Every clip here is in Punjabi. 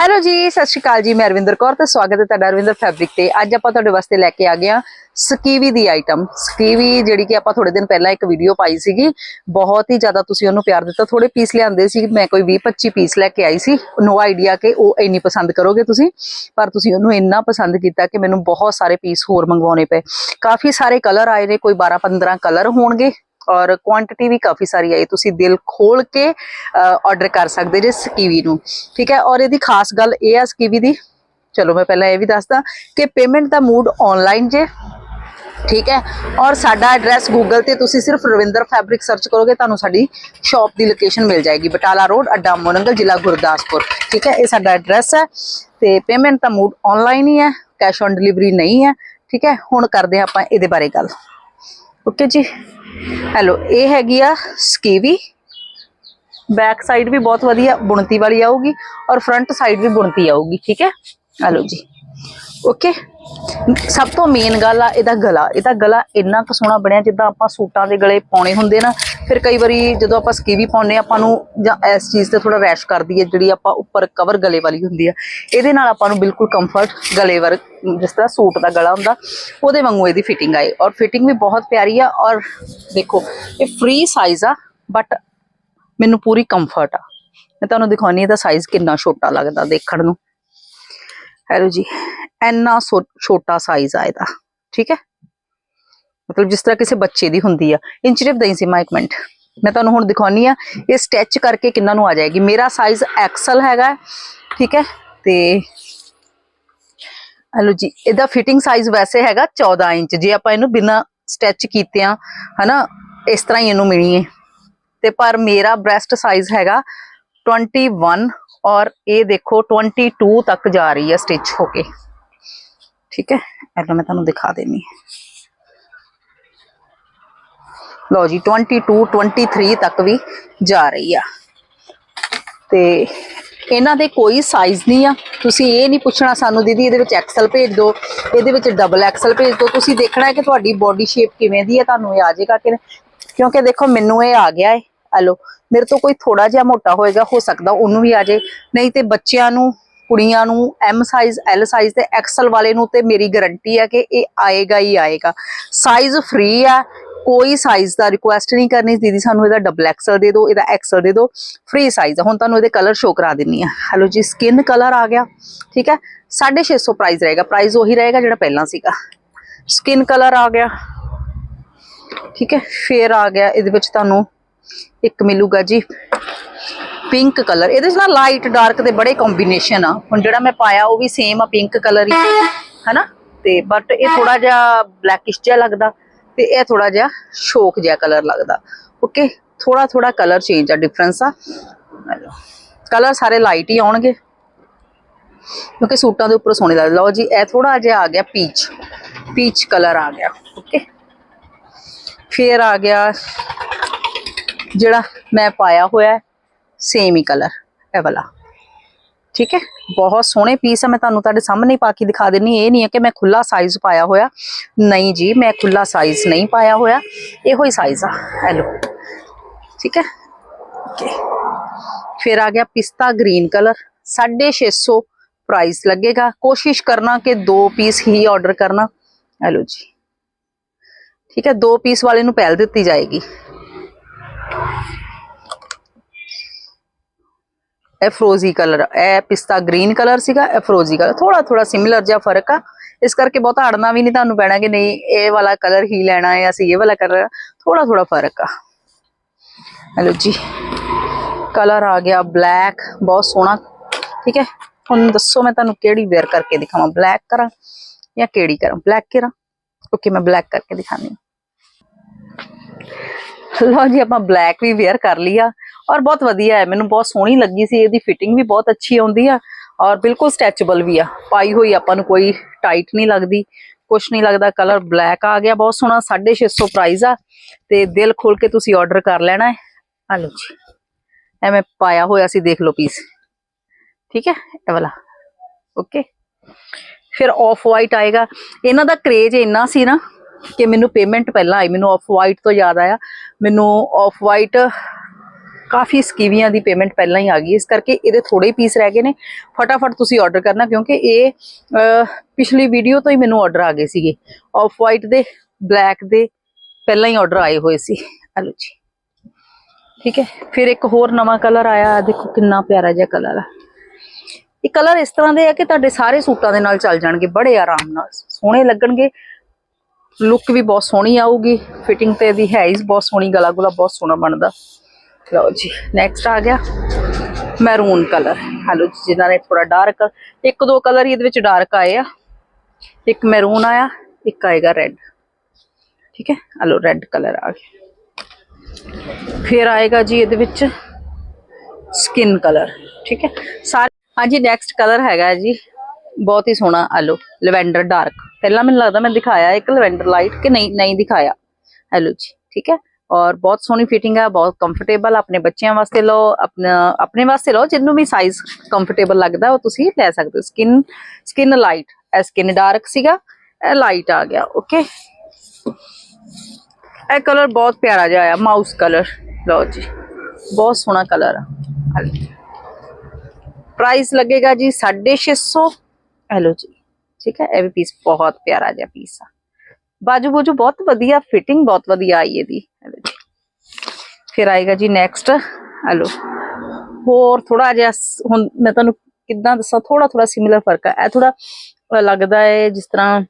ਹੈਲੋ ਜੀ, ਸਤਿ ਸ਼੍ਰੀ ਅਕਾਲ ਜੀ, ਮੈਂ ਅਰਵਿੰਦਰ ਕੌਰ ਤੇ ਸਵਾਗਤ ਹੈ ਤੁਹਾਡਾ ਅਰਵਿੰਦਰ ਫੈਬਰਿਕ ਤੇ। ਅੱਜ ਆਪਾਂ ਤੁਹਾਡੇ ਵਾਸਤੇ ਲੈ ਕੇ ਆ ਗਏ ਹਾਂ ਸਕੀਵੀ ਦੀ ਆਈਟਮ ਸਕੀਵੀ ਜਿਹੜੀ ਕਿ ਆਪਾਂ ਥੋੜੇ ਦਿਨ ਪਹਿਲਾਂ ਇੱਕ ਵੀਡੀਓ ਪਾਈ ਸੀਗੀ। ਬਹੁਤ ਹੀ ਜ਼ਿਆਦਾ ਤੁਸੀਂ ਉਹਨੂੰ ਪਿਆਰ ਦਿੱਤਾ। ਥੋੜੇ ਪੀਸ ਲਿਆਂਦੇ ਸੀ। ਮੈਂ ਕੋਈ 20 25 ਪੀਸ ਲੈ ਕੇ ਆਈ ਸੀ। ਨੋ ਆਈਡੀਆ ਕਿ ਉਹ ਇੰਨੀ ਪਸੰਦ ਕਰੋਗੇ ਤੁਸੀਂ। ਪਰ ਤੁਸੀਂ ਉਹਨੂੰ ਇੰਨਾ ਪਸੰਦ ਕੀਤਾ ਕਿ ਮੈਨੂੰ ਬਹੁਤ ਸਾਰੇ ਪੀਸ ਹੋਰ ਮੰਗਵਾਉਣੇ ਪਏ। ਕਾਫੀ ਸਾਰੇ ਕਲਰ ਆਏ ਨੇ। ਕੋਈ 12 15 ਕਲਰ ਹੋਣਗੇ। ਔਰ ਕੁਆਂਟੀਟੀ ਵੀ ਕਾਫੀ ਸਾਰੀ ਆਈ, ਤੁਸੀਂ ਦਿਲ ਖੋਲ ਕੇ ਆਰਡਰ ਕਰ ਸਕਦੇ ਜੇ ਸਕੀਵੀ ਨੂੰ। ਠੀਕ ਹੈ? ਔਰ ਇਹਦੀ ਖਾਸ ਗੱਲ ਇਹ ਆ ਸਕੀਵੀ ਦੀ, ਚਲੋ ਮੈਂ ਪਹਿਲਾਂ ਇਹ ਵੀ ਦੱਸਦਾ ਕਿ ਪੇਮੈਂਟ ਦਾ ਮੂਡ ਆਨਲਾਈਨ ਜੇ, ਠੀਕ ਹੈ? ਔਰ ਸਾਡਾ ਐਡਰੈਸ ਗੂਗਲ ਤੇ ਤੁਸੀਂ ਸਿਰਫ ਰਵਿੰਦਰ ਫੈਬਰਿਕ ਸਰਚ ਕਰੋਗੇ, ਤੁਹਾਨੂੰ ਸਾਡੀ ਸ਼ਾਪ ਦੀ ਲੋਕੇਸ਼ਨ ਮਿਲ ਜਾਏਗੀ। ਬਟਾਲਾ ਰੋਡ ਅੱਡਾ ਮੋਨੰਗਲ, ਜ਼ਿਲ੍ਹਾ ਗੁਰਦਾਸਪੁਰ। ਠੀਕ ਹੈ? ਇਹ ਸਾਡਾ ਐਡਰੈਸ ਹੈ ਤੇ ਪੇਮੈਂਟ ਦਾ ਮੂਡ ਆਨਲਾਈਨ ਹੀ ਹੈ ਕੈਸ਼ ਔਨ ਡਿਲੀਵਰੀ ਨਹੀਂ ਹੈ। ਠੀਕ ਹੈ? ਹੁਣ ਕਰਦੇ ਹਾਂ ਆਪਾਂ ਇਹਦੇ ਬਾਰੇ ਗੱਲ। ਓਕੇ ਜੀ? ਹੈਲੋ ਇਹ ਹੈਗੀ ਆ ਸਕੀਵੀ। ਬੈਕ ਸਾਈਡ ਵੀ ਬਹੁਤ ਵਧੀਆ, ਬੁਣਤੀ ਵਾਲੀ ਆਊਗੀ ਔਰ ਫਰੰਟ ਸਾਈਡ ਵੀ ਬੁਣਤੀ ਆਊਗੀ, ਠੀਕ ਹੈ? ਹਲੋ ਜੀ। ਓਕੇ ਸਭ ਤੋਂ ਮੇਨ ਗੱਲ ਆ ਇਹਦਾ ਗਲਾ। ਇਹਦਾ ਗਲਾ ਇੰਨਾ ਕੁ ਸੋਹਣਾ ਬਣਿਆ ਜਿੱਦਾਂ ਆਪਾਂ ਸੂਟਾਂ ਦੇ ਗਲੇ ਪਾਉਣੇ ਹੁੰਦੇ ਨਾ ਫਿਰ ਕਈ ਵਾਰੀ ਜਦੋਂ ਆਪਾਂ ਸਕੀਵੀ ਪਾਉਂਦੇ ਹਾਂ, ਆਪਾਂ ਨੂੰ ਜਾਂ ਇਸ ਚੀਜ਼ ਤੇ ਥੋੜਾ ਰੈਸ਼ ਕਰਦੀ ਹੈ ਜਿਹੜੀ ਆਪਾਂ ਉੱਪਰ ਕਵਰ ਗਲੇ ਵਾਲੀ ਹੁੰਦੀ ਆ। ਇਹਦੇ ਨਾਲ ਆਪਾਂ ਨੂੰ ਬਿਲਕੁਲ ਕੰਫਰਟ ਗਲੇ ਵਰ ਜਿਸ ਤਰ੍ਹਾਂ ਸੂਟ ਦਾ ਗਲਾ ਹੁੰਦਾ ਉਹਦੇ ਵਾਂਗੂ ਇਹਦੀ ਫਿਟਿੰਗ ਆਏ। ਔਰ ਫਿਟਿੰਗ ਵੀ ਬਹੁਤ ਪਿਆਰੀ ਆ ਔਰ ਦੇਖੋ ਇਹ ਫ੍ਰੀ ਸਾਈਜ਼ ਆ ਬਟ ਮੈਨੂੰ ਪੂਰੀ ਕੰਫਰਟ ਆ। ਮੈਂ ਤੁਹਾਨੂੰ ਦਿਖਾਉਣੀ ਇਹਦਾ ਸਾਈਜ਼ ਕਿੰਨਾ ਛੋਟਾ ਲੱਗਦਾ ਦੇਖਣ ਨੂੰ। ਹੈਲੋ ਜੀ, ਇੰਨਾ ਸੋ- ਛੋਟਾ ਸਾਈਜ਼ ਆ ਇਹਦਾ, ਠੀਕ ਹੈ? ਮਤਲਬ ਜਿਸ ਤਰ੍ਹਾਂ ਕਿਸੇ ਬੱਚੇ ਦੀ ਹੁੰਦੀ ਆ। ਇੰਚ ਟਿਪ ਦਈ ਸੀ, ਮੈਂ, ਇੱਕ ਮਿੰਟ। ਮੈਂ ਤੁਹਾਨੂੰ ਹੁਣ ਦਿਖਾਉਣੀ ਆ, ਇਹ ਸਟੈਚ ਕਰਕੇ ਕਿੰਨਾ ਨੂੰ ਆ ਜਾਏਗੀ। ਮੇਰਾ ਸਾਈਜ਼ ਐਕਸਲ ਹੈਗਾ, ਠੀਕ ਹੈ? ਤੇ ਹਲੋ ਜੀ, ਇਹਦਾ ਫਿਟਿੰਗ ਸਾਈਜ਼ ਵੈਸੇ ਹੈਗਾ 14 ਇੰਚ। ਜੇ ਆਪਾਂ ਇਹਨੂੰ ਬਿਨਾ ਸਟਿਚ ਕੀਤਿਆਂ ਹਨਾ, ਇਸ ਤਰ੍ਹਾਂ ਹੀ ਇਹਨੂੰ ਮਿਣੀ ਹੈ ਤੇ ਪਰ ਮੇਰਾ ਬ੍ਰੈਸਟ ਸਾਈਜ਼ ਹੈਗਾ 21 ਔਰ ਇਹ ਦੇਖੋ 22 ਤੱਕ ਜਾ ਰਹੀ ਹੈ ਸਟਿਚ ਹੋ ਕੇ। ਠੀਕ ਹੈ? ਪਹਿਲਾਂ ਮੈਂ ਤੁਹਾਨੂੰ ਦਿਖਾ ਦੇਣੀ ਲਓ ਜੀ 22 23 ਤੱਕ ਵੀ ਜਾ ਰਹੀ ਆ। ਤੇ ਇਹਨਾਂ ਦੇ ਕੋਈ ਸਾਈਜ਼ ਨਹੀਂ ਆ। ਤੁਸੀਂ ਇਹ ਨਹੀਂ ਪੁੱਛਣਾ ਸਾਨੂੰ, ਦੀਦੀ, ਇਹਦੇ ਵਿੱਚ ਐਕਸਲ ਭੇਜ ਦਿਓ। ਇਹਦੇ ਵਿੱਚ ਡਬਲ ਐਕਸਲ ਭੇਜ ਦਿਓ। ਤੁਸੀਂ ਦੇਖਣਾ ਹੈ ਕਿ ਤੁਹਾਡੀ ਬੋਡੀ ਸ਼ੇਪ ਕਿਵੇਂ ਦੀ ਹੈ ਤੁਹਾਨੂੰ ਇਹ ਆ ਜਾਏਗਾ ਕਿ ਕਿਉਂਕਿ ਦੇਖੋ, ਮੈਨੂੰ ਇਹ ਆ ਗਿਆ ਹੈ। ਹਲੋ ਮੇਰੇ ਤੋਂ ਕੋਈ ਥੋੜਾ ਜਿਹਾ ਮੋਟਾ ਹੋਏਗਾ, ਹੋ ਸਕਦਾ ਉਹਨੂੰ ਵੀ ਆ ਜਾਏ। ਨਹੀਂ ਤੇ ਬੱਚਿਆਂ ਨੂੰ, ਕੁੜੀਆਂ ਨੂੰ ਐਮ ਸਾਈਜ਼ ਐਲ ਸਾਈਜ਼ ਤੇ ਐਕਸਲ ਵਾਲੇ ਨੂੰ ਤੇ ਮੇਰੀ ਗਾਰੰਟੀ ਹੈ ਕਿ ਇਹ ਆਏਗਾ ਹੀ ਆਏਗਾ। ਸਾਈਜ਼ ਫ੍ਰੀ ਆ, ਕੋਈ ਸਾਈਜ਼ ਦਾ ਰਿਕੁਐਸਟ ਨਹੀਂ ਕਰਨੀ। ਦੀਦੀ, ਸਾਨੂੰ ਇਹਦਾ ਡਬਲ ਐਕਸਲ ਦੇ ਦਿਓ, ਇਹਦਾ ਐਕਸਲ ਦੇ ਦਿਓ। ਫ੍ਰੀ ਸਾਈਜ਼ ਹੁਣ ਤੁਹਾਨੂੰ ਇਹਦੇ ਕਲਰ ਸ਼ੋ ਕਰਾ ਦਿੰਨੀ ਆ। ਹਲੋ ਜੀ ਸਕਿਨ ਕਲਰ ਆ ਗਿਆ। ਠੀਕ ਹੈ? 650 ਪ੍ਰਾਈਸ ਰਹੇਗਾ। ਪ੍ਰਾਈਸ ਉਹੀ ਰਹੇਗਾ ਜਿਹੜਾ ਪਹਿਲਾਂ ਸੀਗਾ। ਸਕਿਨ ਕਲਰ ਆ ਗਿਆ। ਠੀਕ ਹੈ? ਫੇਰ ਆ ਗਿਆ। ਇਹਦੇ ਵਿੱਚ ਤੁਹਾਨੂੰ ਇੱਕ ਮਿਲੂਗਾ ਜੀ। ਪਿੰਕ ਕਲਰ ਇਹਦੇ ਚ ਨਾ ਲਾਈਟ ਡਾਰਕ ਦੇ ਬੜੇ ਕੰਬੀਨੇਸ਼ਨ ਆ। ਹੁਣ ਜਿਹੜਾ ਮੈਂ ਪਾਇਆ, ਉਹ ਵੀ ਸੇਮ ਆ ਪਿੰਕ ਕਲਰ ਹੀ। ਹੈਨਾ? ਤੇ ਬਟ ਇਹ ਥੋੜਾ ਜਿਹਾ ਬਲੈਕਿਸ਼ ਜਿਹਾ ਲੱਗਦਾ ਤੇ ਇਹ ਥੋੜਾ ਜਿਹਾ ਸ਼ੋਕ ਜਿਹਾ ਕਲਰ ਲੱਗਦਾ। ਓਕੇ ਥੋੜਾ ਥੋੜਾ ਕਲਰ ਚੇਂਜ ਆ ਡਿਫਰੈਂਸ ਆ। ਕਲਰ ਸਾਰੇ ਲਾਈਟ ਹੀ ਆਉਣਗੇ। ਕਿਉਂਕਿ ਸੂਟਾਂ ਦੇ ਉੱਪਰ ਸੋਹਣੇ ਲੱਗਦੇ। ਲਓ ਜੀ, ਇਹ ਥੋੜਾ ਜਿਹਾ ਆ ਗਿਆ ਪੀਚ ਪੀਚ ਕਲਰ ਆ ਗਿਆ। ਓਕੇ ਫੇਰ ਆ ਗਿਆ ਜਿਹੜਾ ਮੈਂ ਪਾਇਆ ਹੋਇਆ ਸੇਮ ਹੀ ਕਲਰ ਇਹ ਵਾਲਾ। ਠੀਕ ਹੈ? ਬਹੁਤ ਸੋਹਣੇ ਪੀਸ ਆ, ਮੈਂ ਤੁਹਾਨੂੰ ਤੁਹਾਡੇ ਸਾਹਮਣੇ ਪਾ ਕੇ ਦਿਖਾ ਦਿੰਨੀ ਇਹ ਨਹੀਂ ਹੈ ਕਿ ਮੈਂ ਖੁੱਲਾ ਸਾਈਜ਼ ਪਾਇਆ ਹੋਇਆ। ਨਹੀਂ ਜੀ, ਮੈਂ ਖੁੱਲਾ ਸਾਈਜ਼ ਨਹੀਂ ਪਾਇਆ ਹੋਇਆ। ਇਹੋ ਹੀ ਸਾਈਜ਼ ਆ। ਹੈਲੋ ਠੀਕ ਹੈ? ਓਕੇ ਫਿਰ ਆ ਗਿਆ ਪਿਸਤਾ ਗ੍ਰੀਨ ਕਲਰ 650 ਪ੍ਰਾਈਸ ਲੱਗੇਗਾ। ਕੋਸ਼ਿਸ਼ ਕਰਨਾ ਕਿ ਦੋ ਪੀਸ ਹੀ ਆਰਡਰ ਕਰਨਾ। ਹੈਲੋ ਜੀ। ਠੀਕ ਹੈ? ਦੋ ਪੀਸ ਵਾਲੇ ਨੂੰ ਪਹਿਲ ਦਿੱਤੀ ਜਾਏਗੀ। ਇਹ ਫਰੋਜ਼ੀ ਕਲਰ ਇਹ ਪਿਸਤਾ ਗ੍ਰੀਨ ਕਲਰ ਸੀਗਾ ਇਹ ਫਰੋਜ਼ੀ ਕਲਰ ਥੋੜਾ ਥੋੜਾ ਸਿਮਿਲਰ ਜਿਹਾ ਫ਼ਰਕ ਆ ਇਸ ਕਰਕੇ ਬਹੁਤ ਅੜਨਾ ਵੀ ਨਹੀਂ ਤੁਹਾਨੂੰ ਪੈਣਾ ਕਿ ਨਹੀਂ ਇਹ ਵਾਲਾ ਕਲਰ ਹੀ ਲੈਣਾ ਹੈ ਅਸੀਂ ਇਹ ਵਾਲਾ ਕਲਰ ਥੋੜਾ ਥੋੜਾ ਫ਼ਰਕ ਆ ਹਲੋ ਜੀ ਕਲਰ ਆ ਗਿਆ ਬਲੈਕ ਬਹੁਤ ਸੋਹਣਾ ਠੀਕ ਹੈ ਹੁਣ ਦੱਸੋ ਮੈਂ ਤੁਹਾਨੂੰ ਕਿਹੜੀ ਵੇਅਰ ਕਰਕੇ ਦਿਖਾਵਾਂ ਬਲੈਕ ਕਰਾਂ ਜਾਂ ਕਿਹੜੀ ਕਰਾਂ ਬਲੈਕ ਕਰਾਂ ਓਕੇ ਮੈਂ ਬਲੈਕ ਕਰਕੇ ਦਿਖਾਣੀ ਲਓ ਜੀ, ਆਪਾਂ ਬਲੈਕ ਵੀ ਵੇਅਰ ਕਰ ਲਿਆ ਔਰ ਬਹੁਤ ਵਧੀਆ ਹੈ, ਮੈਨੂੰ ਬਹੁਤ ਸੋਹਣੀ ਲੱਗੀ ਸੀ, ਇਹਦੀ ਫਿਟਿੰਗ ਵੀ ਬਹੁਤ ਅੱਛੀ ਆਉਂਦੀ ਆ ਔਰ ਬਿਲਕੁਲ ਸਟ੍ਰੈਚੇਬਲ ਵੀ ਆ, ਪਾਈ ਹੋਈ ਆਪਾਂ ਨੂੰ ਕੋਈ ਟਾਈਟ ਨਹੀਂ ਲੱਗਦੀ, ਕੁਛ ਨਹੀਂ ਲੱਗਦਾ ਕਲਰ ਬਲੈਕ ਆ ਗਿਆ, ਬਹੁਤ ਸੋਹਣਾ 650 ਪ੍ਰਾਈਸ ਆ ਤੇ ਦਿਲ ਖੋਲ ਕੇ ਤੁਸੀਂ ਆਰਡਰ ਕਰ ਲੈਣਾ ਹੈ। ਆ ਲਓ ਜੀ, ਐਵੇਂ ਪਾਇਆ ਹੋਇਆ ਸੀ, ਦੇਖ ਲਓ ਪੀਸ ਠੀਕ ਹੈ, ਇਹ ਵਾਲਾ। ਓਕੇ ਫਿਰ ਆਫ ਵਾਈਟ ਆਏਗਾ। ਇਹਨਾਂ ਦਾ ਕਰੇਜ ਇੰਨਾ ਸੀ ਨਾ ਕਿ ਮੈਨੂੰ ਪੇਮੈਂਟ ਪਹਿਲਾਂ ਆਈ, ਮੈਨੂੰ ਆਫ ਵਾਈਟ ਤੋਂ ਯਾਦ ਆਇਆ। ਮੈਨੂੰ ਆਫ ਵਾਈਟ ਕਾਫੀ ਸਕੀਵੀਆਂ ਦੀ ਪੇਮੈਂਟ ਪਹਿਲਾਂ ਹੀ ਆ ਗਈ। ਇਸ ਕਰਕੇ ਇਹਦੇ ਥੋੜੇ ਪੀਸ ਰਹਿ ਗਏ ਨੇ। ਫਟਾਫਟ ਤੁਸੀਂ ਆਰਡਰ ਕਰਨਾ, ਕਿਉਂਕਿ ਇਹ ਪਿਛਲੀ ਵੀਡੀਓ ਤੋਂ ਹੀ ਮੈਨੂੰ ਆਰਡਰ ਆ ਗਏ ਸੀਗੇ। ਆਫ ਵਾਈਟ ਦੇ ਬਲੈਕ ਦੇ ਪਹਿਲਾਂ ਹੀ ਆਰਡਰ ਆਏ ਹੋਏ ਸੀ। ਹਲੋ ਜੀ। ਠੀਕ ਹੈ। ਫਿਰ ਇੱਕ ਹੋਰ ਨਵਾਂ ਕਲਰ ਆਇਆ। ਦੇਖੋ ਕਿੰਨਾ ਪਿਆਰਾ ਜਿਹਾ ਕਲਰ ਆ। ਇਹ ਕਲਰ ਇਸ ਤਰ੍ਹਾਂ ਦੇ ਆ ਕਿ ਤੁਹਾਡੇ ਸਾਰੇ ਸੂਟਾਂ ਦੇ ਨਾਲ ਚੱਲ ਜਾਣਗੇ। ਬੜੇ ਆਰਾਮ ਨਾਲ। ਸੋਹਣੇ ਲੱਗਣਗੇ। ਲੁੱਕ ਵੀ ਬਹੁਤ ਸੋਹਣੀ ਆਊਗੀ। ਫਿਟਿੰਗ ਤੇ ਇਹਦੀ ਹੈ ਹੀ ਬਹੁਤ ਸੋਹਣੀ ਗਲਾ ਗੁਲਾ ਬਹੁਤ ਸੋਹਣਾ ਬਣਦਾ। ਲਓ ਜੀ ਨੈਕਸਟ ਆ ਗਿਆ ਮੈਰੂਨ ਕਲਰ ਹਲੋ ਜੀ ਜਿਹਨਾਂ ਨੇ ਥੋੜਾ ਡਾਰਕ ਇੱਕ ਦੋ ਕਲਰ ਹੀ ਇਹਦੇ ਵਿੱਚ ਡਾਰਕ ਆਏ ਆ। ਇੱਕ ਮੈਰੂਨ ਆਇਆ, ਇੱਕ ਆਏਗਾ ਰੈੱਡ ਠੀਕ ਹੈ? ਹਲੋ ਰੈੱਡ ਕਲਰ ਆ ਗਿਆ ਫਿਰ ਆਏਗਾ ਜੀ ਇਹਦੇ ਵਿੱਚ ਸਕਿਨ ਕਲਰ ਠੀਕ ਹੈ? ਸਾਰੇ ਹਾਂਜੀ ਨੈਕਸਟ ਕਲਰ ਹੈਗਾ ਜੀ। ਬਹੁਤ ਹੀ ਸੋਹਣਾ ਆਲੋ ਲਵੈਂਡਰ ਡਾਰਕ ਪਹਿਲਾਂ ਮੈਨੂੰ ਲੱਗਦਾ ਮੈਂ ਦਿਖਾਇਆ ਇੱਕ ਲਵੈਂਡਰ ਲਾਈਟ ਕਿ ਨਹੀਂ ਨਹੀਂ ਦਿਖਾਇਆ। ਹੈਲੋ ਜੀ, ਠੀਕ ਹੈ? ਔਰ ਬਹੁਤ ਸੋਹਣੀ ਫਿਟਿੰਗ ਹੈ ਬਹੁਤ ਕੰਫਰਟੇਬਲ ਆਪਣੇ ਬੱਚਿਆਂ ਵਾਸਤੇ ਲਓ, ਆਪਣਾ, ਆਪਣੇ ਵਾਸਤੇ ਲਓ, ਜਿਹਨੂੰ ਵੀ ਸਾਈਜ਼ ਕੰਫਰਟੇਬਲ ਲੱਗਦਾ, ਉਹ ਤੁਸੀਂ ਲੈ ਸਕਦੇ ਹੋ। ਸਕਿਨ ਸਕਿਨ ਲਾਈਟ ਇਹ ਸਕਿਨ ਡਾਰਕ ਸੀਗਾ, ਇਹ ਲਾਈਟ ਆ ਗਿਆ ਓਕੇ ਇਹ ਕਲਰ ਬਹੁਤ ਪਿਆਰਾ ਜਿਹਾ ਆ ਮਾਊਸ ਕਲਰ ਲਓ ਜੀ, ਬਹੁਤ ਸੋਹਣਾ ਕਲਰ ਆ। ਪ੍ਰਾਈਸ ਲੱਗੇਗਾ ਜੀ 650 ਹੈਲੋ ਜੀ। ਠੀਕ ਹੈ, ਇਹ ਵੀ ਪੀਸ ਬਹੁਤ ਪਿਆਰਾ ਜਿਹਾ ਪੀਸ ਆ। ਬਾਜੂ ਬੂਜੂ ਬਹੁਤ ਵਧੀਆ ਫਿਟਿੰਗ ਬਹੁਤ ਵਧੀਆ ਆਈ ਇਹਦੀ। ਫਿਰ ਆਏਗਾ ਜੀ ਨੈਕਸਟ ਹੈਲੋ ਹੋਰ ਥੋੜਾ ਜਿਹਾ ਹੁਣ ਮੈਂ ਤੁਹਾਨੂੰ ਕਿੱਦਾਂ ਦੱਸਾਂ ਥੋੜਾ ਥੋੜਾ ਸਿਮਿਲਰ ਫ਼ਰਕ ਆ। ਇਹ ਥੋੜਾ ਲੱਗਦਾ ਹੈ ਜਿਸ ਤਰ੍ਹਾਂ,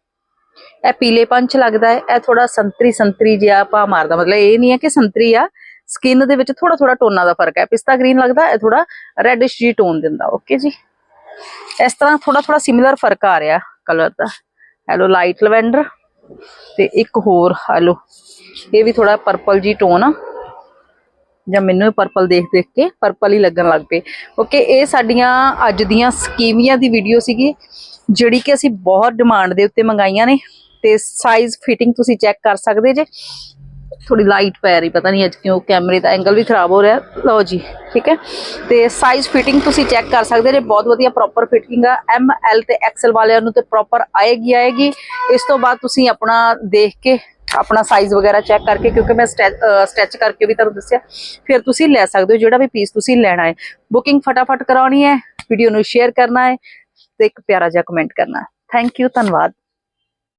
ਇਹ ਪੀਲੇ ਪੰਚ ਲੱਗਦਾ ਹੈ, ਇਹ ਥੋੜਾ ਸੰਤਰੀ ਸੰਤਰੀ ਜਿਹਾ ਪਾ ਮਾਰਦਾ। ਮਤਲਬ ਇਹ ਨਹੀਂ ਹੈ ਕਿ ਸੰਤਰੀ ਆ ਸਕਿਨ ਦੇ ਵਿੱਚ ਥੋੜਾ ਥੋੜਾ ਟੋਨਾਂ ਦਾ ਫ਼ਰਕ ਹੈ। ਪਿਸਤਾ ਗ੍ਰੀਨ ਲੱਗਦਾ, ਇਹ ਥੋੜਾ ਰੈਡਿਸ਼ ਜੀ ਟੋਨ ਦਿੰਦਾ। ਓਕੇ ਜੀ। ਇਸ ਤਰ੍ਹਾਂ ਥੋੜਾ ਥੋੜਾ ਸਿਮਿਲਰ ਫ਼ਰਕ ਆ ਰਿਹਾ। ਕਲਰ ਦਾ। ਹੈਲੋ ਲਾਈਟ ਲਵੈਂਡਰ ਤੇ ਇੱਕ ਹੋਰ ਹੈਲੋ ਇਹ ਵੀ ਥੋੜਾ ਪਰਪਲ ਜੀ ਟੋਨ ਆ। ਜਾਂ ਮੈਨੂੰ ਇਹ ਪਰਪਲ ਦੇਖ ਦੇਖ ਕੇ ਪਰਪਲ ਹੀ ਲੱਗਣ ਲੱਗ ਪਏ। ਓਕੇ ਇਹ ਸਾਡੀਆਂ ਅੱਜ ਦੀਆਂ ਸਕੀਮੀਆਂ ਦੀ ਵੀਡੀਓ ਸੀਗੀ, ਜਿਹੜੀ ਕਿ ਅਸੀਂ ਬਹੁਤ ਡਿਮਾਂਡ ਦੇ ਉੱਤੇ ਮੰਗਾਈਆਂ ਨੇ। ਤੇ ਸਾਈਜ਼ ਫਿਟਿੰਗ ਤੁਸੀਂ ਚੈੱਕ ਕਰ ਸਕਦੇ ਜੇ। ਥੋੜੀ ਲਾਈਟ ਪੈ ਰਹੀ, ਪਤਾ ਨਹੀਂ ਅੱਜ ਕਿਉਂ ਕੈਮਰੇ ਦਾ ਐਂਗਲ ਵੀ ਖਰਾਬ ਹੋ ਰਿਹਾ। ਲਓ ਜੀ, ਠੀਕ ਹੈ? ਤੇ ਸਾਈਜ਼ ਫਿਟਿੰਗ ਤੁਸੀਂ ਚੈੱਕ ਕਰ ਸਕਦੇ ਜੇ ਬਹੁਤ ਵਧੀਆ ਪ੍ਰੋਪਰ ਫਿਟਿੰਗ ਆ ਐਮ ਐਲ ਤੇ ਐਕਸਲ ਵਾਲਿਆਂ ਨੂੰ ਤੇ ਪ੍ਰੋਪਰ ਆਏਗੀ ਆਏਗੀ। ਇਸ ਤੋਂ ਬਾਅਦ ਤੁਸੀਂ ਆਪਣਾ ਦੇਖ ਕੇ ਆਪਣਾ ਸਾਈਜ਼ ਵਗੈਰਾ ਚੈੱਕ ਕਰਕੇ, ਕਿਉਂਕਿ ਮੈਂ ਸਟੈਚ ਕਰਕੇ ਵੀ ਤੁਹਾਨੂੰ ਦੱਸਿਆ, ਫਿਰ ਤੁਸੀਂ ਲੈ ਸਕਦੇ ਹੋ ਜਿਹੜਾ ਵੀ ਪੀਸ ਤੁਸੀਂ ਲੈਣਾ ਹੈ। ਬੁਕਿੰਗ ਫਟਾਫਟ ਕਰਾਉਣੀ ਹੈ ਵੀਡੀਓ ਨੂੰ ਸ਼ੇਅਰ ਕਰਨਾ ਹੈ ਤੇ ਇੱਕ ਪਿਆਰਾ ਜਿਹਾ ਕਮੈਂਟ ਕਰਨਾ ਥੈਂਕ ਯੂ ਧੰਨਵਾਦ।